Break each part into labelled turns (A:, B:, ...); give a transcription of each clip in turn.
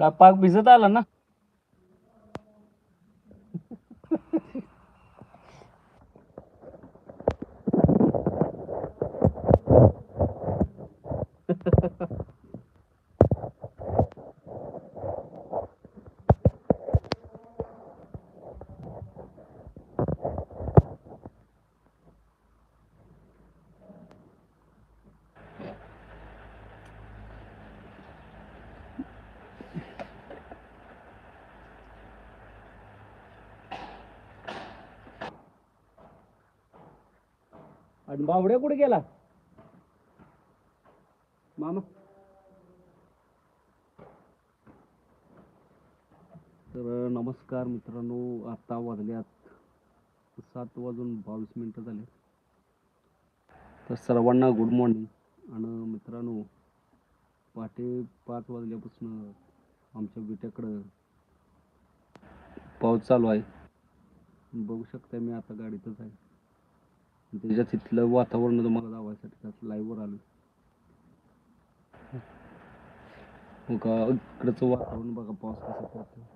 A: का पाक भिजत आला ना? आणि बावड्या कुठे गेला? मामा. तर नमस्कार मित्रांनो आता वाजल्यात सात वाजून बावीस मिनटं झाले. तर सर्वांना गुड मॉर्निंग आणि मित्रांनो पहाटे पाच वाजल्यापासून आमच्या विट्याकडं पाऊस चालू आहे. बघू शकता मी आता गाडीतच आहे. त्याच्या तिथलं वातावरण तुम्हाला दावायसाठी त्यात लाईव्हवर आलो मग हो का? इकडचं वातावरण बघा पाऊस कसा पडतो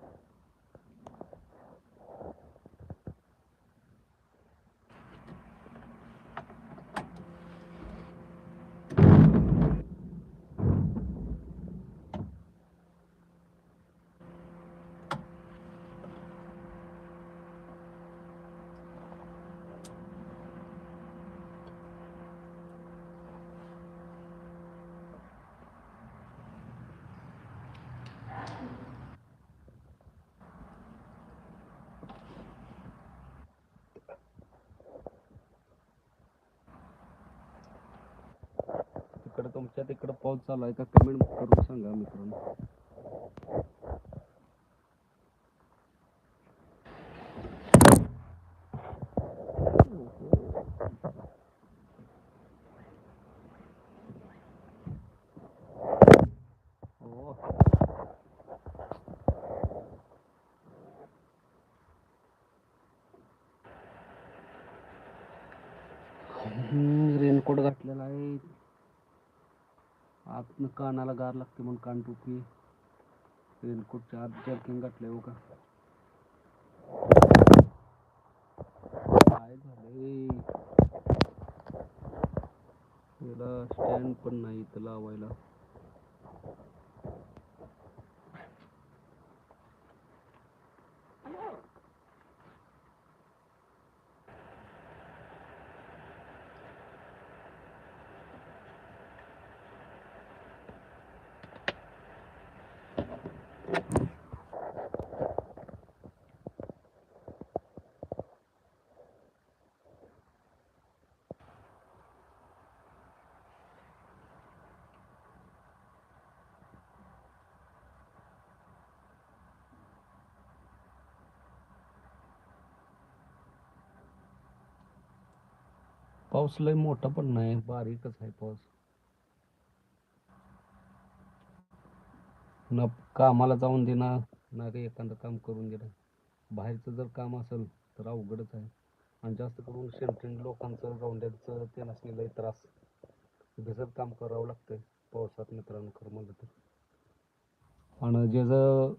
A: तिकडं तुमच्या तिकडं पाऊस चालू आहे का? कमेंट करून सांगा मित्रांनो. कानाला गार लागते म्हणून कान टुपी. रेनकोटच्या आत जर्किंग घातलंय हो का काय झालंय? याला स्टँड पण नाही इथं लावायला. पाऊस लय मोठा पण नाही बारीकच आहे पाऊस. न कामाला जाऊन देणार ना रे एखादं काम करून देणार बाहेरचं जर काम असेल तर अवघडच आहे. आणि जास्त करून शेंट्रेन लोकांचं गौंड्यांचं ते नसले लय त्रास. भिजत काम करावं लागतंय पावसात मित्रांनो खरं म्हणलं तर. आणि जे जर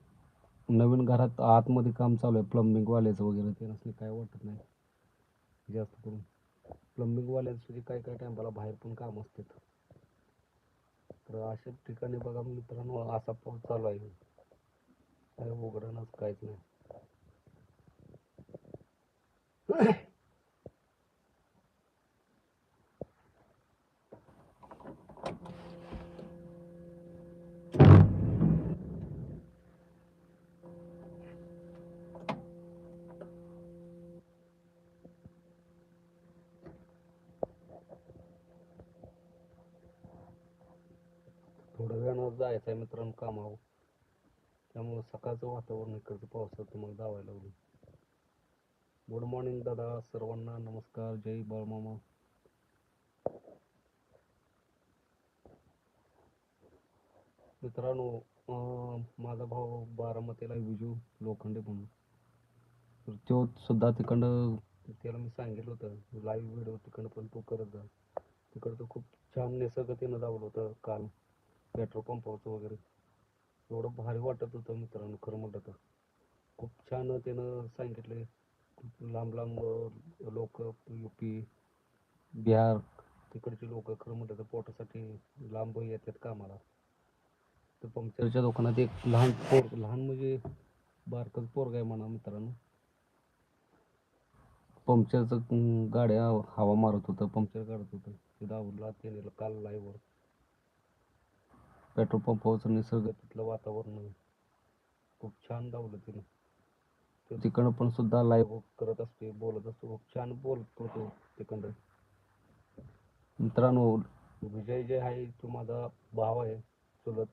A: नवीन घरात आतमध्ये काम चालू आहे प्लंबिंगवाल्याचं वगैरे ते नसले काय वाटत नाही. जास्त करून. प्लंबिंगवाल्यांसाठी काही काही टायमाला बाहेर पण काम असतात तर अशा ठिकाणी बघा मित्रांनो असा पाऊस चालू आहे. काय उघडणच काहीच नाही. जायचं आहे मित्रांनो कामावर. त्यामुळं सकाळचं वातावरण इकडचं पावसाचं मग जावायला लागलं गुड मॉर्निंग दादा. सर्वांना नमस्कार. जय बाळमामा. मित्रांनो अं, माझा भाऊ बारामतीला विजू लोखंडे म्हणून. तर तो सुद्धा तिकडं त्याला मी सांगितलं होतं लाईव्ह व्हिडिओ तिकडं पण तू करत जा. तिकडचं खूप छान निसर्ग जावलं होतं काल. पेट्रोल पंपावरचं वगैरे. एवढं भारी वाटत होतं मित्रांनो खरं म्हटलं तर. खूप छान त्यानं सांगितले लांब लांब लोक यू पी बिहार तिकडचे लोक खरं म्हटलं तर पोटासाठी लांब येतात कामाला. तर पंक्चरच्या दुकानात एक लहान पोर लहान म्हणजे बारकच पोरग आहे म्हणा मित्रांनो. पंक्चरचं गाड्या हवा मारत होतं पंक्चर काढत होतं. ते दावला ते काल लाईव्हवर पेट्रोल पंपावरचं निसर्ग तिथलं वातावरण खूप छान दावलं तिने. तो तिकडं पण सुद्धा लाईव्ह करत असते बोलत असतो. खूप छान बोलत होतो तिकडं. मित्रांनो विजय जे आहे तो माझा भाव आहे चुलत.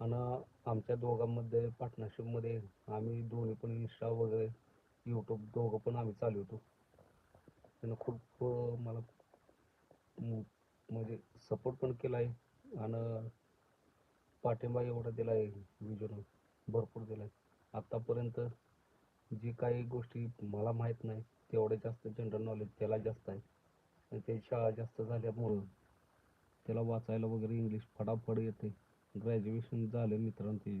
A: आणि आमच्या दोघांमध्ये पार्टनरशिपमध्ये आम्ही दोन्ही पण इंस्टा वगैरे यूट्यूब दोघं पण आम्ही चालवतो त्यानं खूप मला म्हणजे सपोर्ट पण केला आहे आणि पाठिंबा एवढा दिला आहे विजयनं भरपूर दिला आहे आत्तापर्यंत जी काही गोष्टी मला माहीत नाही तेवढे जास्त जनरल नॉलेज त्याला जास्त आहे. आणि ते शाळा जास्त झाल्यामुळं त्याला वाचायला वगैरे इंग्लिश फटाफट येते. ग्रॅज्युएशन झालं मित्रांनो ते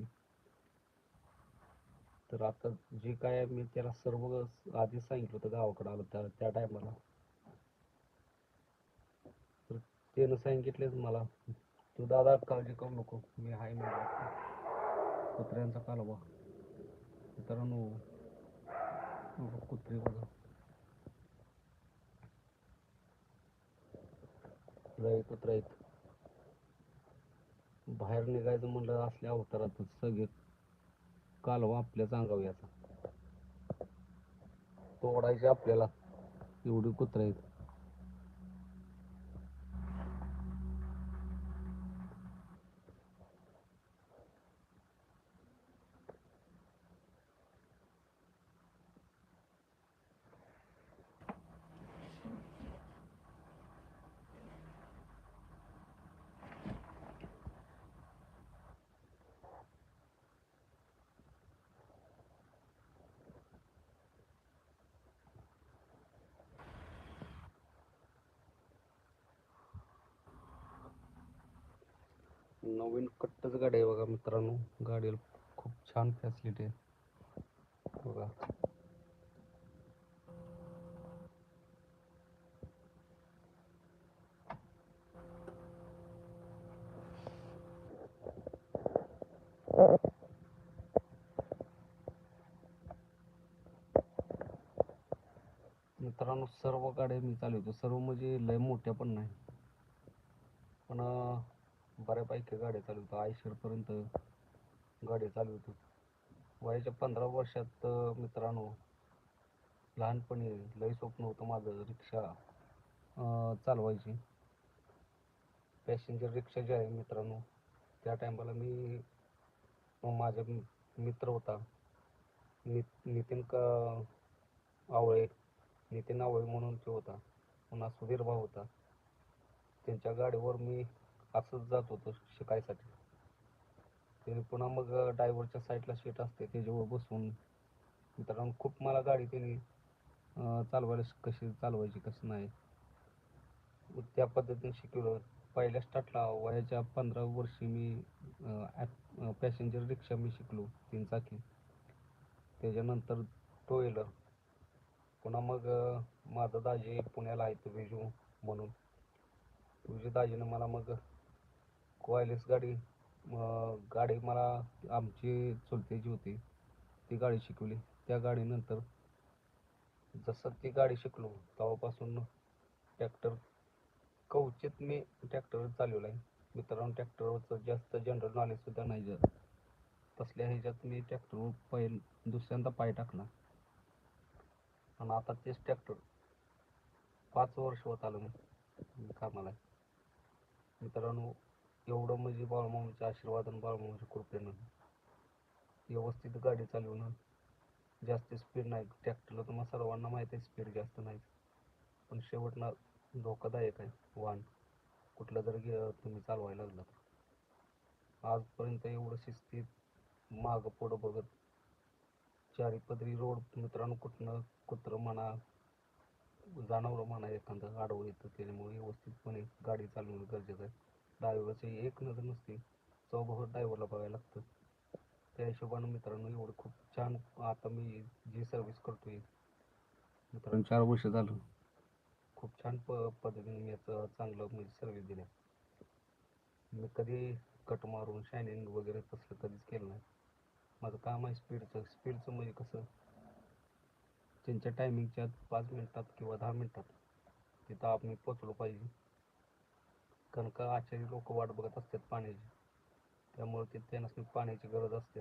A: तर आता जे काय मी त्याला सर्व आधीच सांगितलं होतं गावाकडं आलं त्या त्या टायमाला तर त्यानं सांगितलेच मला. तू दादा काळजी करू नको. मी हाय म्हणलं कुत्र्यांचा कालवा. मित्रांनो कुत्री कुत्रे बघा. लय कुत्रा आहेत. बाहेर निघायचं म्हणलं असल्या अवतारातच सगळे कालवा आपल्याच अंगावर याचा तोडायचे आपल्याला. एवढी कुत्रा आहेत. नवीन कट्टच गाडी आहे बघा मित्रांनो. गाडीला खूप छान फॅसिलिटी आहे. बघा. मित्रांनो सर्व गाड्या मी चालवतो. सर्व म्हणजे लय मोठ्या पण नाही. पण बऱ्यापैकी गाड्या चालवतो आयशरपर्यंत गाडी चालवतो वयाच्या पंधरा वर्षात मित्रांनो लहानपणी लय स्वप्न होतं माझं रिक्षा चालवायची. पॅसेंजर रिक्षा जी आहे मित्रांनो त्या टायमाला मी अं, माझा मित्र होता. नि नितीन का आवळे नितीन आवळे म्हणून तो होता. पुन्हा सुधीर भाऊ होता. त्यांच्या गाडीवर मी असंच जात होतो शिकायसाठी. त्याने पुन्हा मग ड्रायव्हरच्या साईडला सीट असते त्याच्यावर बसून. मित्रांनो खूप मला गाडी त्याने चालवायला कशी चालवायची कसं नाही. त्या पद्धतीने शिकवलं पहिल्या स्टार्टला वयाच्या पंधरा वर्षी मी पॅसेंजर रिक्षा मी शिकलो तीन चाकी. त्याच्यानंतर टू व्हीलर पुन्हा मग माझा दाजी पुण्याला आहे तो विजू म्हणून. विजू दाजीनं मला मग वायरलेस गाडी गाडी मला आमची चुलत्याची होती. ती गाडी शिकवली. त्या गाडीनंतर जसं ती गाडी शिकलो तेव्हापासून ट्रॅक्टर कवचित मी ट्रॅक्टर चालवला आहे मित्रांनो ट्रॅक्टरवरचं जास्त जनरल नॉलेज सुद्धा नाही जात. तसल्या ह्याच्यात मी ट्रॅक्टरवर पहिल दुसऱ्यांदा पाय टाकला. आणि आता तेच ट्रॅक्टर पाच वर्ष होत आलं मी मी कामाला. आहे. मित्रांनो एवढं म्हणजे बाळमामाच्या आशीर्वाद आणि बाळमामाच्या कृपेनं. व्यवस्थित गाडी चालवणं जास्त स्पीड नाही ट्रॅक्टरला तुम्हाला सर्वांना माहीत आहे स्पीड जास्त नाही. पण शेवटला धोकादायक आहे वाहन. कुठलं जर गे तुम्ही चालवायला लागला तर आजपर्यंत एवढं शिस्तीत मागं पुढं बघत चारी पदरी रोड मित्रांनो कुठनं कुत्रं म्हणा जाणवलं म्हणा एखादं आडवं येतं त्याच्यामुळे व्यवस्थितपणे गाडी चालवणं गरजेचं आहे. ड्रायव्हरची एक नजर नसते चौभाऊ ड्रायव्हरला बघायला लागतं. त्या हिशोबानं मित्रांनो एवढं खूप छान आता मी जी सर्व्हिस करतोय मित्रांनो. चार वर्ष झालं. खूप छान प पद्धतीने मी याचं चांगलं म्हणजे सर्व्हिस दिल्या मी कधी कट मारून शायनिंग वगैरे तसलं कधीच केलं नाही. माझं काम आहे स्पीडचं स्पीडचं म्हणजे कसं? त्यांच्या टायमिंगच्या पाच मिनटात किंवा दहा मिनटात तिथं आम्ही पोचलो पाहिजे. कारण का आचारी लोक वाट बघत असतात पाण्याची. त्यामुळे ते त्यांना पाण्याची गरज असते.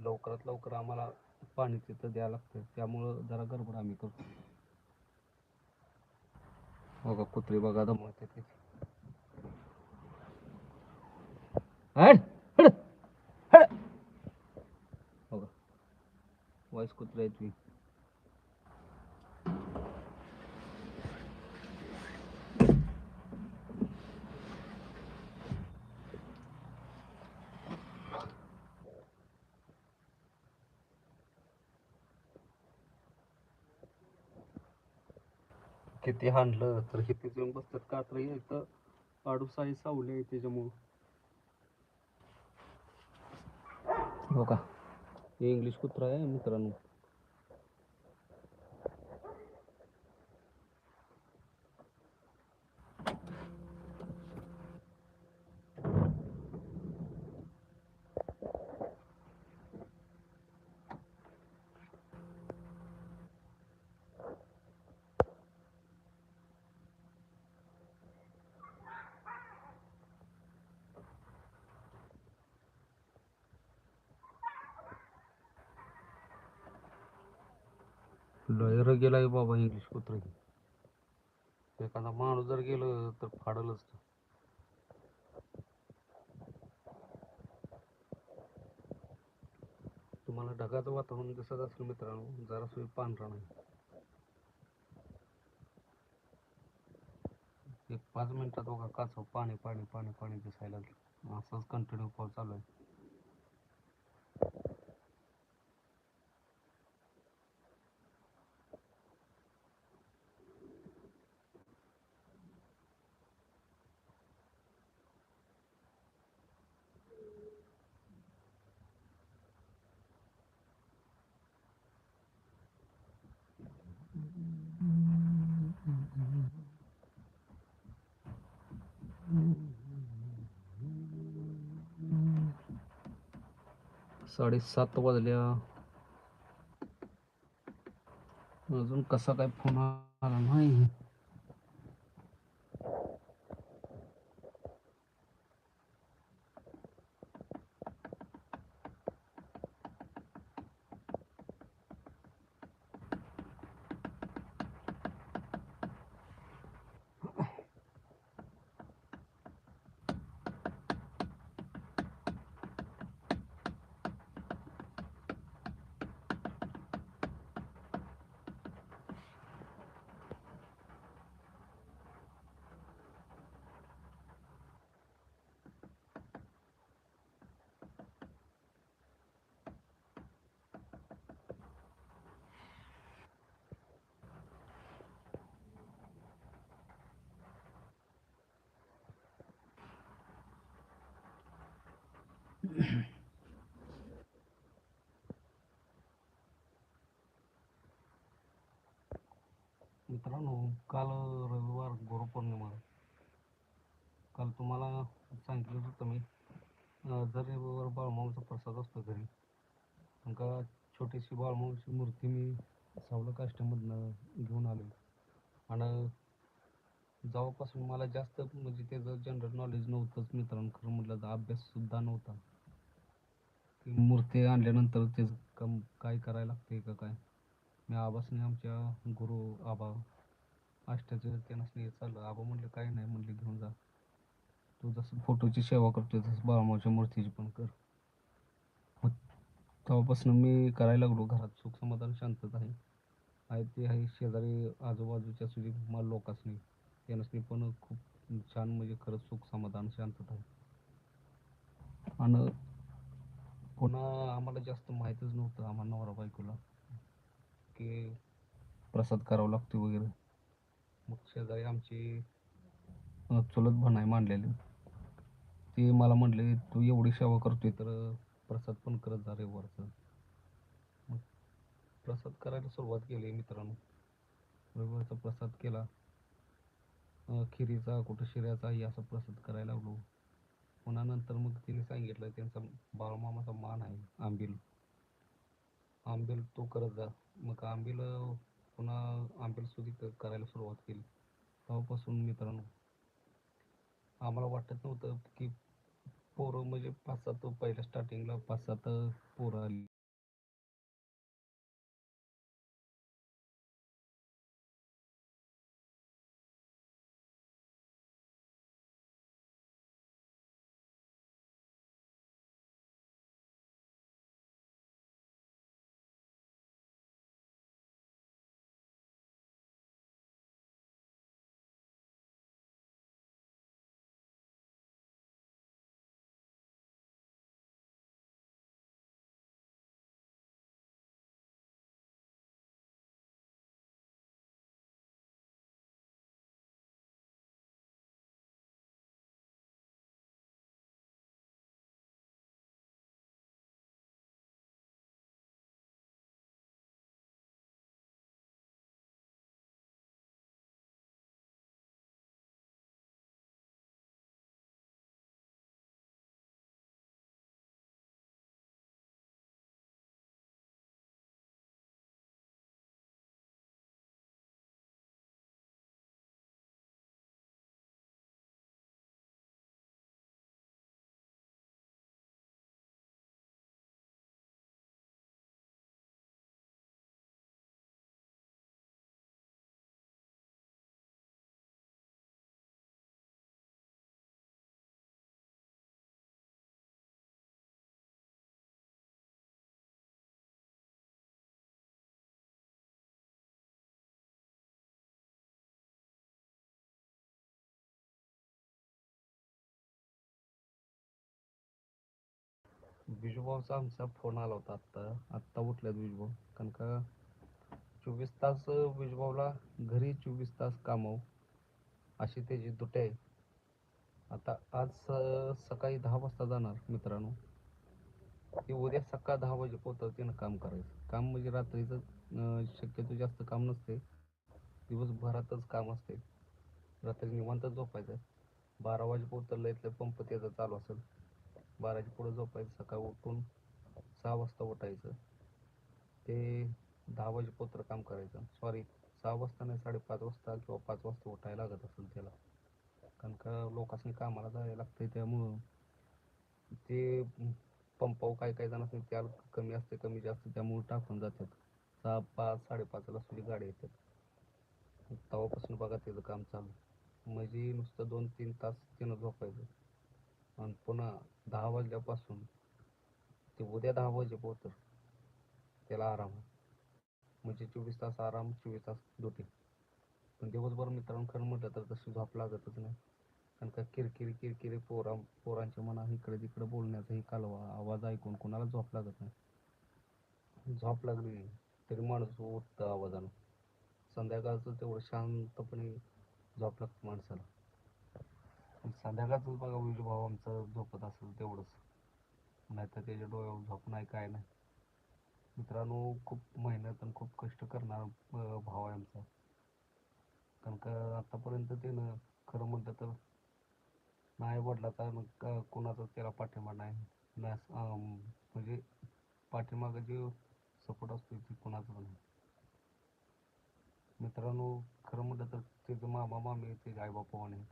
A: लवकरात लवकर आम्हाला पाणी तिथं द्यावं लागतं. त्यामुळं जरा गडबड आम्ही करतो. बघा कुत्री बघा दमवते हड बघा वाईस कुत्रे आहेत मी किती हाणलं तर किती येऊन बसतात कात्र इथं आडूस सावली आहे त्याच्यामुळं. हो का? हे इंग्लिश कुत्रा आहे मित्रांनो. गेला गेलाय बाबा इंग्लिश कुत्रा एखादा माणूस जर गेलं तर फाडलच तुम्हाला ढगाचं वातावरण दिसत असेल मित्रांनो जरा सुई पांढरा नाही. एक पाच मिनिटात बघा काच पाणी पाणी पाणी पाणी दिसायला असंच कंटिन्यू पाऊस चालू आहे. साडेसात वाजल्या. अजून कसा काय फोन आला नाही. मित्रांनो काल रविवार गुरुपौर्णिमा. काल तुम्हाला सांगितलं होतं मी? जर रविवार बाळमाऊचा प्रसाद असतो घरी मग का छोटीशी बाळमाऊची मूर्ती मी सावलं काष्टमधनं घेऊन आलो आणि जेव्हापासून मला जास्त म्हणजे त्याचं जनरल नॉलेज नव्हतंच मित्रांनो खरं म्हटलं तर अभ्याससुद्धा नव्हता. मूर्ती आणल्यानंतर ते कम काय करायला लागते का काय? मी आबासने आमच्या गुरु आबा आष्टाचं त्यांना चाललं. आबा म्हणलं काय नाही म्हणले घेऊन जा. तू जसं फोटोची सेवा करतोय तसं बाळमाच्या मूर्तीची पण कर. मग तेव्हापासून मी करायला लागलो घरात. सुख समाधान शांतता आहे. आहे ते आहे शेजारी आजूबाजूच्या सुधी मला लोकांसनी त्यांना पण खूप छान म्हणजे खरंच सुख समाधान शांतता आहे. आणि पुन्हा आम्हाला जास्त माहीतच नव्हतं आम्हाला नवरा बायकोला की प्रसाद करावा लागतो वगैरे. मग शेजारी आमची चुलत भण आहे मांडलेली. ते मला म्हणले तू एवढी सेवा करतोय तर प्रसाद पण करत जा रविवारचं. मग प्रसाद करायला सुरुवात केली मित्रांनो. रविवारचा प्रसाद केला. खिरीचा कुठं शिऱ्याचा असा प्रसाद करायला लागलो. पुन्हा नंतर मग तिने सांगितलं त्यांचा बाळमामाचा मान आहे आंबील. आंबील तो करत जा. मग आंबील पुन्हा आंबील सुधी करायला सुरुवात केली. तेव्हापासून मित्रांनो आम्हाला वाटत नव्हतं की पोरं म्हणजे पाच सात पहिल्या स्टार्टिंगला पाच सात पोरं आली. विजूभाऊचा आमचा फोन आला होता आत्ता. आत्ता उठल्यात विजूभाऊ कारण का चोवीस तास विजूभाऊला घरी चोवीस तास कामाव हो. अशी त्याची दुटे आहे आता आज सकाळी दहा वाजता जाणार मित्रांनो. ते उद्या सकाळ दहा वाजेपर्यंत त्यानं काम करायचं. काम म्हणजे रात्रीचं शक्यतो जास्त काम नसते. दिवसभरातच काम असते. रात्री निवांत झोपायचं. बारा वाजेपर्यंत लयतलं पंप त्याचा चालू असेल. बाराच्या पुढं झोपायचं सकाळी उठून सहा वाजता उठायचं. ते दहा वाजेपर्यंत काम करायचं. सॉरी सहा वाजता नाही साडेपाच वाजता किंवा पाच वाजता उठायला लागत असेल त्याला. कारण का लोकांनी कामाला जायला लागतंय त्यामुळं. ते पंपाव काय काय जणांनी त्याला कमी असते कमी जास्त त्यामुळे टाकून जातात. सहा पाच साडेपाचला सुद्धा गाडी येतात. तेव्हापासून बघा त्याचं काम चालू. म्हणजे नुसतं दोन तीन तास त्यानं झोपायचं. आणि पुन्हा दहा वाजल्यापासून ते उद्या दहा वाजेपर्यंत त्याला आराम म्हणजे चोवीस तास आराम चोवीस तास ड्युटी पण दिवसभर मित्रांनो खरं म्हटलं तर तशी झोप लागतच नाही. कारण का किरकिरी किरकिरी पोरा पोरांच्या मना इकडे तिकडे बोलण्याचाही कालवा आवाज ऐकून कोणाला झोप लागत नाही. झोप लागली तरी माणूस उठतं आवाजानं. संध्याकाळचं तेवढं शांतपणे झोप लागतं माणसाला. संध्याकाळच बघा विजू भाऊ आमचं झोपत असेल तेवढंच. नाहीतर त्याच्या डोळ्यावर झोप नाही काय नाही. मित्रांनो खूप मेहनत आणि खूप कष्ट करणारा भाव आहे आमचा. कारण का आतापर्यंत त्यानं खरं म्हटलं तर नाही वडिलाचा तर का- त्याला पाठिंबा नाही. नाही म्हणजे पाठीमागं जे सपोर्ट असतो ते कोणाचाच नाही. मित्रांनो खरं म्हटलं तर त्याचं मामा मामी त्याचे आईबापा आहेत.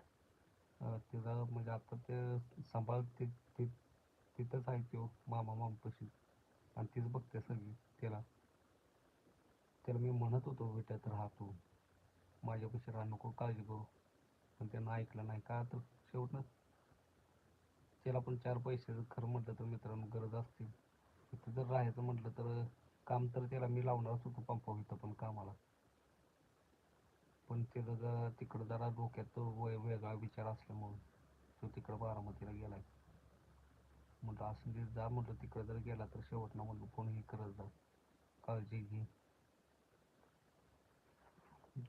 A: त्याचा म्हणजे आता ते सांभाळ ते तिथंच आहे तो मामा मामपशी. आणि तीच बघते सगळी त्याला. त्याला मी म्हणत होतो विट्यात राहतो माझ्यापाशी राह नको काळजी करू. पण त्यानं ऐकलं नाही. का तर शेवटनं त्याला पण चार पैसे खरं म्हटलं तर मित्रांनो गरज असते. तिथं जर राहायचं म्हटलं तर काम तर त्याला मी लावणारच होतो पंपावर इथं पण कामाला. पण त्याचं जरा तिकडं जरा डोक्यात वय वेगळा विचार असल्यामुळं तो तिकडं बारामतीला गेलाय. म्हटलं असं दे जा म्हटलं तिकडं जर गेला तर शेवटनं म्हटलं कोणीही करत जा. काळजी घे.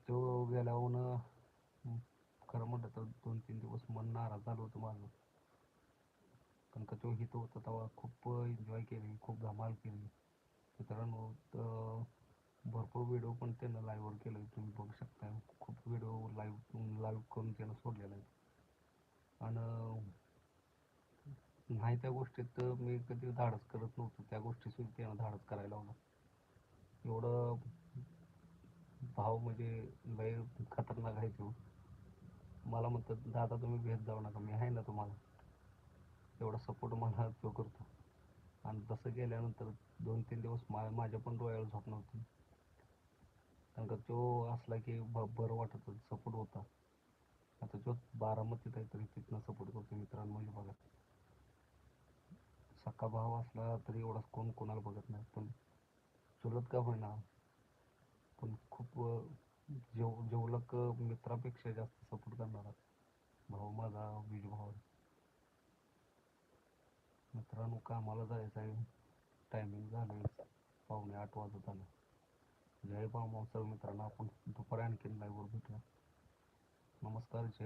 A: तो गेल्यावर खरं म्हटलं तर दोन तीन दिवस मन नाराज झालं होतं माझं. कारण का तो हित होता तेव्हा खूप एन्जॉय केली खूप धमाल केली. मित्रांनो तर भरपूर व्हिडिओ पण त्यानं लाईव्हवर केले तुम्ही बघू शकता. खूप व्हिडिओ लाईव्ह लाईव्ह करून त्यानं सोडलेला आहे आणि नाही त्या गोष्टीत मी कधी धाडस करत नव्हतो. त्या गोष्टीसुद्धा त्यानं धाडस करायला लावलं. एवढं भाव म्हणजे लय खतरनाक आहे तो. मला म्हणतात दादा तुम्ही भेट जाऊ नका. मी आहे ना तुम्हाला. एवढा सपोर्ट मला तो करतो. आणि तसं गेल्यानंतर दोन तीन दिवस मा माझ्या पण डोळ्याला झोप नव्हती. कारण का तो असला की बरं वाटत सपोर्ट होता. आता तो बारामतीत आहे तरी तिथनं सपोर्ट करतो मित्रांनो म्हणजे बघा. सख्खा भाव असला तरी एवढा कोण कोणाला बघत नाही. पण चुलत का होईना पण खूप जेव जेवलक मित्रापेक्षा जास्त सपोर्ट करणारा भाऊ माझा बीज भाऊ आहे मित्रांनो कामाला जायचं आहे. टायमिंग झालं. पावणे आठ वाजत आलं. जय भाऊ सर्व मित्रांनो आपण दुपारी आणखीन लाईव्हवर भेटूया. नमस्कार जय